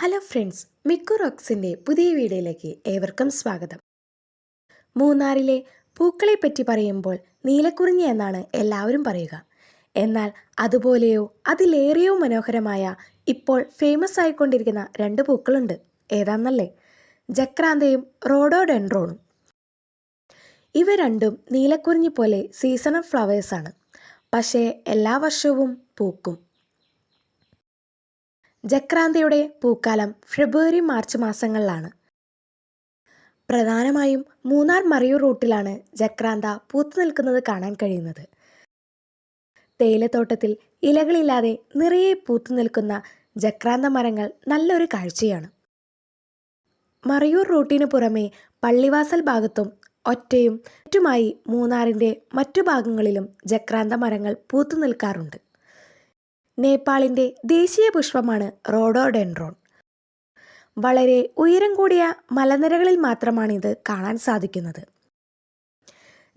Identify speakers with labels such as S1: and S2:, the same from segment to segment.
S1: Hello friends Miku റോക്സിന്റെ പുതിയ വീഡിയോയിലേക്ക് ഏവർക്കും സ്വാഗതം. മൂന്നാറിലെ പൂക്കളെ പറ്റി പറയുമ്പോൾ നീലക്കുറിഞ്ഞി എന്നാണ് എല്ലാവരും പറയുക. എന്നാൽ അതുപോലെയോ അതിലേറെയോ മനോഹരമായ ഇപ്പോൾ ഫേമസ് ആയിക്കൊണ്ടിരിക്കുന്ന രണ്ട് പൂക്കളുണ്ട്. ഏതാന്നല്ലേ? ജക്രാന്തയും റോഡോഡെൻഡ്രോണും. ഇവ രണ്ടും നീലക്കുറിഞ്ഞി പോലെ സീസണൽ ഫ്ലവേഴ്സാണ് പക്ഷേ എല്ലാ വർഷവും പൂക്കും. ജക്രാന്തയുടെ പൂക്കാലം ഫെബ്രുവരി മാർച്ച് മാസങ്ങളിലാണ്. പ്രധാനമായും മൂന്നാർ മറയൂർ റൂട്ടിലാണ് ജക്രാന്ത പൂത്തു നിൽക്കുന്നത് കാണാൻ കഴിയുന്നത്. തേയിലത്തോട്ടത്തിൽ ഇലകളില്ലാതെ നിറയെ പൂത്തു നിൽക്കുന്ന ജക്രാന്ത മരങ്ങൾ നല്ലൊരു കാഴ്ചയാണ്. മറയൂർ റൂട്ടിനു പുറമെ പള്ളിവാസൽ ഭാഗത്തും ഒറ്റയും മറ്റുമായി മൂന്നാറിന്റെ മറ്റു ഭാഗങ്ങളിലും ജക്രാന്ത മരങ്ങൾ പൂത്തു നിൽക്കാറുണ്ട്. നേപ്പാളിന്റെ ദേശീയ പുഷ്പമാണ് റോഡോഡെൻഡ്രോൺ. വളരെ ഉയരം കൂടിയ മലനിരകളിൽ മാത്രമാണിത് കാണാൻ സാധിക്കുന്നത്.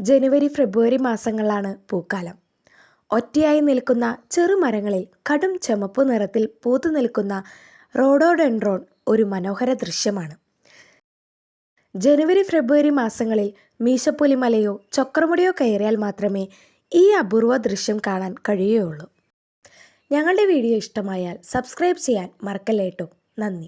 S1: ജനുവരി ഫെബ്രുവരി മാസങ്ങളിലാണ് പൂക്കാലം. ഒറ്റയായി നിൽക്കുന്ന ചെറുമരങ്ങളിൽ കടും ചുമപ്പ് നിറത്തിൽ പൂത്തു നിൽക്കുന്ന റോഡോഡെൻഡ്രോൺ ഒരു മനോഹര ദൃശ്യമാണ്. ജനുവരി ഫെബ്രുവരി മാസങ്ങളിൽ മീശപ്പുലിമലയോ ചക്രമുടിയോ കയറിയാൽ മാത്രമേ ഈ അപൂർവ ദൃശ്യം കാണാൻ കഴിയുകയുള്ളൂ. ഞങ്ങളുടെ വീഡിയോ ഇഷ്ടമായാൽ സബ്സ്ക്രൈബ് ചെയ്യാൻ മറക്കല്ലേട്ടോ. നന്ദി.